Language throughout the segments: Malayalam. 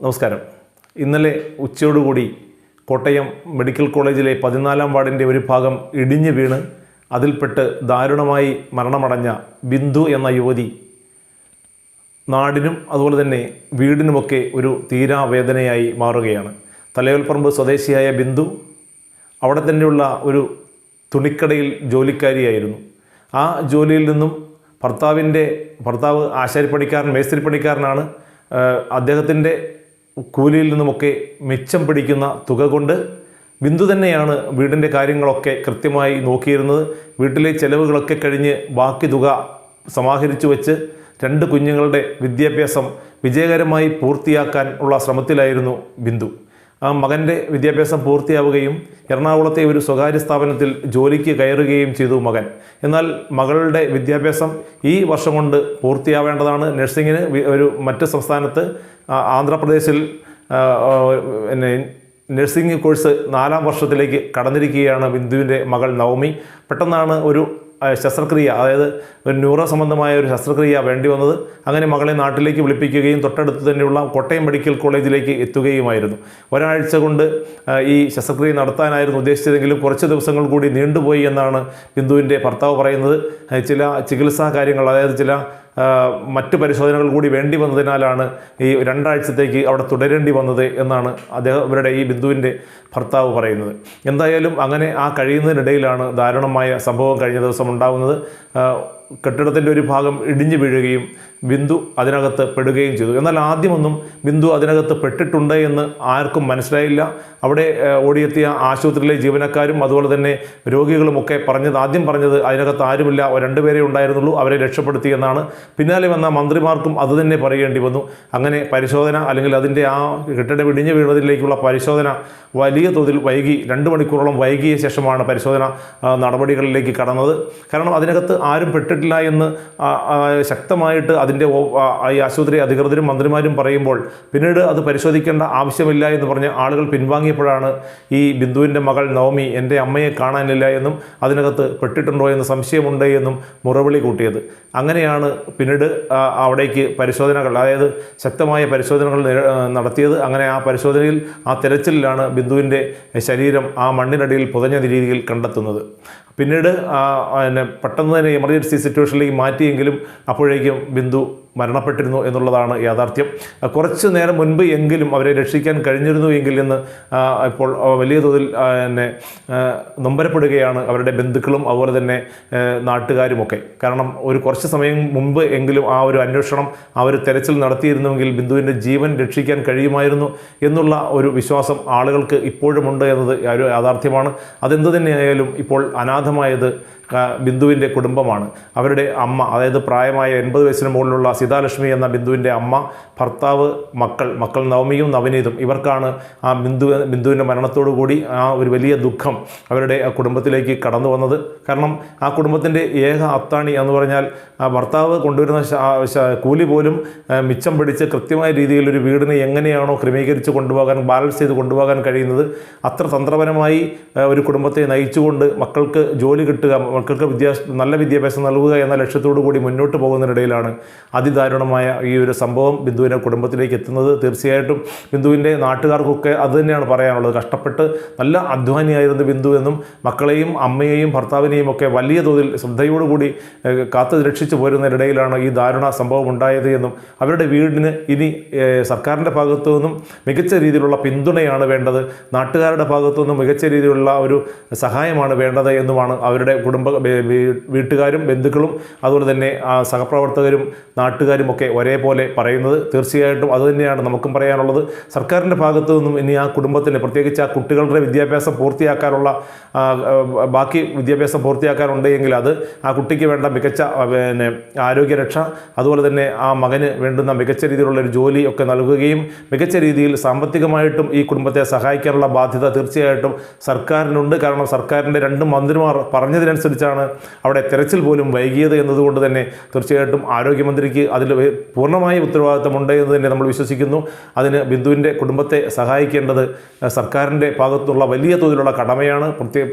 നമസ്കാരം. ഇന്നലെ ഉച്ചയോടുകൂടി കോട്ടയം മെഡിക്കൽ കോളേജിലെ പതിനാലാം വാർഡിന്റെ ഒരു ഭാഗം ഇടിഞ്ഞു വീണ് അതിൽപ്പെട്ട് ദാരുണമായി മരണമടഞ്ഞ ബിന്ദു എന്ന യുവതി നാടിനും അതുപോലെ തന്നെ വീടിനുമൊക്കെ ഒരു തീരാവേദനയായി മാറുകയാണ്. തലയോൽപ്പറമ്പ് സ്വദേശിയായ ബിന്ദു അവിടെ തന്നെയുള്ള ഒരു തുണിക്കടയിൽ ജോലിക്കാരിയായിരുന്നു. ആ ജോലിയിൽ നിന്നും ഭർത്താവിന്റെ ഭർത്താവ് ആശാരിപ്പണിക്കാരൻ മേസ്തിരിപ്പണിക്കാരനാണ് അദ്ദേഹത്തിന്റെ കൂലിയിൽ നിന്നുമൊക്കെ മിച്ചം പിടിക്കുന്ന തുക കൊണ്ട് ബിന്ദു തന്നെയാണ് വീടിന്റെ കാര്യങ്ങളൊക്കെ കൃത്യമായി നോക്കിയിരുന്നത്. വീട്ടിലെ ചെലവുകളൊക്കെ കഴിഞ്ഞ് ബാക്കി തുക സമാഹരിച്ചു വെച്ച് രണ്ട് കുഞ്ഞുങ്ങളുടെ വിദ്യാഭ്യാസം വിജയകരമായി പൂർത്തിയാക്കാൻ ഉള്ള ശ്രമത്തിലായിരുന്നു ബിന്ദു. ആ മകന്റെ വിദ്യാഭ്യാസം പൂർത്തിയാവുകയും എറണാകുളത്തെ ഒരു സ്വകാര്യ സ്ഥാപനത്തിൽ ജോലിക്ക് കയറുകയും ചെയ്തു മകൻ. എന്നാൽ മകളുടെ വിദ്യാഭ്യാസം ഈ വർഷം കൊണ്ട് പൂർത്തിയാവേണ്ടതാണ്. നഴ്സിങ്ങിന് ഒരു മറ്റ് സംസ്ഥാനത്ത് ആന്ധ്രാപ്രദേശിൽ പിന്നെ നഴ്സിംഗ് കോഴ്സ് നാലാം വർഷത്തിലേക്ക് കടന്നിരിക്കുകയാണ് ബിന്ദുവിന്റെ മകൾ നവമി. പെട്ടെന്നാണ് ഒരു ശസ്ത്രക്രിയ അതായത് ഒരു ന്യൂറോ സംബന്ധമായ ഒരു ശസ്ത്രക്രിയ വേണ്ടി വന്നത് അങ്ങനെ മകളെ നാട്ടിലേക്ക് വിളിപ്പിക്കുകയും തൊട്ടടുത്ത് തന്നെയുള്ള കോട്ടയം മെഡിക്കൽ കോളേജിലേക്ക് എത്തുകയുമായിരുന്നു. ഒരാഴ്ച കൊണ്ട് ഈ ശസ്ത്രക്രിയ നടത്താനായിരുന്നു ഉദ്ദേശിച്ചതെങ്കിലും കുറച്ച് ദിവസങ്ങൾ കൂടി നീണ്ടുപോയി എന്നാണ് ബിന്ദുവിന്റെ ഭർത്താവ് പറയുന്നത്. ചില ചികിത്സാ കാര്യങ്ങൾ അതായത് ചില മറ്റ് പരിശോധനകൾ കൂടി വേണ്ടി വന്നതിനാലാണ് ഈ രണ്ടാഴ്ചത്തേക്ക് അവിടെ തുടരേണ്ടി വന്നത് എന്നാണ് അദ്ദേഹം ഇവരുടെ ഈ ബിന്ദുവിന്റെ ഭർത്താവ് പറയുന്നത്. എന്തായാലും അങ്ങനെ ആ കഴിയുന്നതിനിടയിലാണ് ദാരുണമായ സംഭവം കഴിഞ്ഞ ദിവസം ഉണ്ടാകുന്നത്. കെട്ടിടത്തിന്റെ ഒരു ഭാഗം ഇടിഞ്ഞു വീഴുകയും ബിന്ദു അതിനകത്ത് പെടുകയും ചെയ്തു. എന്നാൽ ആദ്യമൊന്നും ബിന്ദു അതിനകത്ത് പെട്ടിട്ടുണ്ട് എന്ന് ആർക്കും മനസ്സിലായില്ല. അവിടെ ഓടിയെത്തിയ ആശുപത്രിയിലെ ജീവനക്കാരും അതുപോലെ തന്നെ രോഗികളുമൊക്കെ പറഞ്ഞത് ആദ്യം പറഞ്ഞത് അതിനകത്ത് ആരുമില്ല രണ്ടുപേരെ ഉണ്ടായിരുന്നുള്ളൂ അവരെ രക്ഷപ്പെടുത്തി എന്നാണ്. പിന്നാലെ വന്ന മന്ത്രിമാർക്കും അത് തന്നെ പറയേണ്ടി വന്നു. അങ്ങനെ പരിശോധന അല്ലെങ്കിൽ അതിന്റെ ആ കെട്ടിടം ഇടിഞ്ഞു വീണതിലേക്കുള്ള പരിശോധന വലിയ തോതിൽ വൈകി രണ്ട് മണിക്കൂറോളം വൈകിയ ശേഷമാണ് പരിശോധന നടപടികളിലേക്ക് കടന്നത്. കാരണം അതിനകത്ത് ആരും പെട്ടിട്ടില്ല എന്ന് ശക്തമായിട്ട് അതിന്റെ ഈ ആശുപത്രി അധികൃതരും മന്ത്രിമാരും പറയുമ്പോൾ പിന്നീട് അത് പരിശോധിക്കേണ്ട ആവശ്യമില്ല എന്ന് പറഞ്ഞ് ആളുകൾ പിൻവാങ്ങിയപ്പോഴാണ് ഈ ബിന്ദുവിന്റെ മകൾ നവമി എന്റെ അമ്മയെ കാണാനില്ല എന്നും അതിനകത്ത് പെട്ടിട്ടുണ്ടോ എന്ന് സംശയമുണ്ട് എന്നും മുറവിളി കൂട്ടിയത്. അങ്ങനെയാണ് പിന്നീട് അവിടേക്ക് പരിശോധനകൾ അതായത് ശക്തമായ പരിശോധനകൾ നടത്തിയത്. അങ്ങനെ ആ പരിശോധനയിൽ ആ തിരച്ചിലിലാണ് ബിന്ദുവിന്റെ ശരീരം ആ മണ്ണിനടിയിൽ പുതഞ്ഞ രീതിയിൽ കണ്ടെത്തുന്നത്. പിന്നീട് പിന്നെ പെട്ടെന്ന് തന്നെ എമർജൻസി സിറ്റുവേഷനിലേക്ക് മാറ്റിയെങ്കിലും അപ്പോഴേക്കും ബിന്ദു മരണപ്പെട്ടിരുന്നു എന്നുള്ളതാണ് യാഥാർത്ഥ്യം. കുറച്ച് നേരം മുൻപ് എങ്കിലും അവരെ രക്ഷിക്കാൻ കഴിഞ്ഞിരുന്നു എങ്കിൽ എന്ന് ഇപ്പോൾ വലിയ തോതിൽ എന്നെ നൊമ്പരപ്പെടുകയാണ് അവരുടെ ബന്ധുക്കളും അതുപോലെ തന്നെ നാട്ടുകാരുമൊക്കെ. കാരണം ഒരു കുറച്ച് സമയം മുമ്പ് എങ്കിലും ആ ഒരു അന്വേഷണം ആ ഒരു തെരച്ചിൽ നടത്തിയിരുന്നുവെങ്കിൽ ബിന്ദുവിന്റെ ജീവൻ രക്ഷിക്കാൻ കഴിയുമായിരുന്നു എന്നുള്ള ഒരു വിശ്വാസം ആളുകൾക്ക് ഇപ്പോഴുമുണ്ട് എന്നത് ഒരു യാഥാർത്ഥ്യമാണ്. അതെന്ത് തന്നെയായാലും ഇപ്പോൾ അനാഥമായത് ബിന്ദുവിന്റെ കുടുംബമാണ്. അവരുടെ അമ്മ അതായത് പ്രായമായ എൺപത് വയസ്സിന് മുകളിലുള്ള സീതാലക്ഷ്മി എന്ന ബിന്ദുവിന്റെ അമ്മ ഭർത്താവ് മക്കൾ മക്കൾ നവമിയും നവനീതും. ഇവർക്കാണ് ആ ബിന്ദു ബിന്ദുവിന്റെ മരണത്തോടു കൂടി ആ ഒരു വലിയ ദുഃഖം അവരുടെ കുടുംബത്തിലേക്ക് കടന്നു വന്നത്. കാരണം ആ കുടുംബത്തിന്റെ ഏക അത്താണി എന്ന് പറഞ്ഞാൽ ആ ഭർത്താവ് കൊണ്ടുവരുന്ന കൂലി പോലും മിച്ചം പിടിച്ച് കൃത്യമായ രീതിയിൽ ഒരു വീടിനെ എങ്ങനെയാണോ ക്രമീകരിച്ച് കൊണ്ടുപോകാൻ ബാലൻസ് ചെയ്ത് കൊണ്ടുപോകാൻ കഴിയുന്നത് അത്ര തന്ത്രപരമായി ഒരു കുടുംബത്തെ നയിച്ചുകൊണ്ട് മക്കൾക്ക് ജോലി കിട്ടുക മക്കൾക്ക് വിദ്യാഭ്യാസം നല്ല വിദ്യാഭ്യാസം നൽകുക എന്ന ലക്ഷ്യത്തോടു കൂടി മുന്നോട്ട് പോകുന്നതിനിടയിലാണ്. അതിദാരുണമായ ഈ ഒരു സംഭവം ബിന്ദുവിന്റെ കുടുംബത്തിലേക്ക് എത്തുന്നത് തീർച്ചയായിട്ടും ബിന്ദുവിന്റെ നാട്ടുകാർക്കൊക്കെ അത് തന്നെയാണ് പറയാനുള്ളത്. കഷ്ടപ്പെട്ട് നല്ല അധ്വാനിയായിരുന്നു ബിന്ദു എന്നും മക്കളെയും അമ്മയെയും ഭർത്താവിനെയും ഒക്കെ വലിയ തോതിൽ ശ്രദ്ധയോടുകൂടി കാത്തു രക്ഷിച്ചു പോരുന്നതിനിടയിലാണ് ഈ ദാരുണ സംഭവം ഉണ്ടായത് എന്നും അവരുടെ വീടിന് ഇനി സർക്കാരിന്റെ ഭാഗത്തു നിന്നും മികച്ച രീതിയിലുള്ള പിന്തുണയാണ് വേണ്ടത്. നാട്ടുകാരുടെ ഭാഗത്തു നിന്നും മികച്ച രീതിയിലുള്ള ഒരു സഹായമാണ് വേണ്ടത് എന്നുമാണ് അവരുടെ കുടുംബ വീട്ടുകാരും ബന്ധുക്കളും അതുപോലെ തന്നെ സഹപ്രവർത്തകരും നാട്ടുകാരും ഒക്കെ ഒരേപോലെ പറയുന്നത് തീർച്ചയായിട്ടും അതുതന്നെയാണ് നമുക്കും പറയാനുള്ളത്. സർക്കാരിന്റെ ഭാഗത്തു നിന്നും ഇനി ആ കുടുംബത്തിന് പ്രത്യേകിച്ച് ആ കുട്ടികളുടെ വിദ്യാഭ്യാസം പൂർത്തിയാക്കാനുള്ള ബാക്കി വിദ്യാഭ്യാസം പൂർത്തിയാക്കാനുണ്ടെങ്കിൽ അത് ആ കുട്ടിക്ക് വേണ്ട മികച്ച പിന്നെ ആരോഗ്യരക്ഷ അതുപോലെ തന്നെ ആ മകന് വേണ്ടുന്ന മികച്ച രീതിയിലുള്ള ഒരു ജോലി ഒക്കെ നൽകുകയും മികച്ച രീതിയിൽ സാമ്പത്തികമായിട്ടും ഈ കുടുംബത്തെ സഹായിക്കാനുള്ള ബാധ്യത തീർച്ചയായിട്ടും സർക്കാരിനുണ്ട്. കാരണം സർക്കാരിന്റെ രണ്ട് മന്ത്രിമാർ പറഞ്ഞതിനനുസരിച്ചാണ് അവിടെ തെരച്ചിൽ പോലും വൈകിയത് എന്നതുകൊണ്ട് തന്നെ തീർച്ചയായിട്ടും ആരോഗ്യമന്ത്രിക്ക് അതിൽ പൂർണമായ ഉത്തരവാദിത്തമുണ്ട് എന്ന് തന്നെ നമ്മൾ വിശ്വസിക്കുന്നു. അതിന് ബിന്ദുവിന്റെ കുടുംബത്തെ സഹായിക്കേണ്ടത് സർക്കാരിന്റെ ഭാഗത്തുള്ള വലിയ തോതിലുള്ള കടമയാണ്. പ്രത്യേക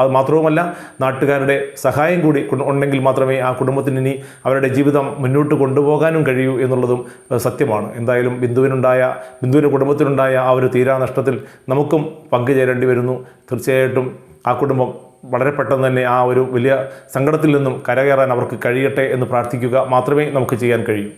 അത് മാത്രവുമല്ല നാട്ടുകാരുടെ സഹായം കൂടി ഉണ്ടെങ്കിൽ മാത്രമേ ആ കുടുംബത്തിന് ഇനി അവരുടെ ജീവിതം മുന്നോട്ട് കൊണ്ടുപോകാനും കഴിയൂ എന്നുള്ളതും സത്യമാണ്. എന്തായാലും ബിന്ദുവിനുണ്ടായ ബിന്ദുവിന്റെ കുടുംബത്തിനുണ്ടായ ആ ഒരു തീരാനഷ്ടത്തിൽ നമുക്കും പങ്കുചേരേണ്ടി വരുന്നു. തീർച്ചയായിട്ടും ആ കുടുംബം വളരെ പെട്ടെന്ന് തന്നെ ആ ഒരു വലിയ സങ്കടത്തിൽ നിന്നും കരകയറാൻ അവർക്ക് കഴിയട്ടെ എന്ന് പ്രാർത്ഥിക്കുക മാത്രമേ നമുക്ക് ചെയ്യാൻ കഴിയൂ.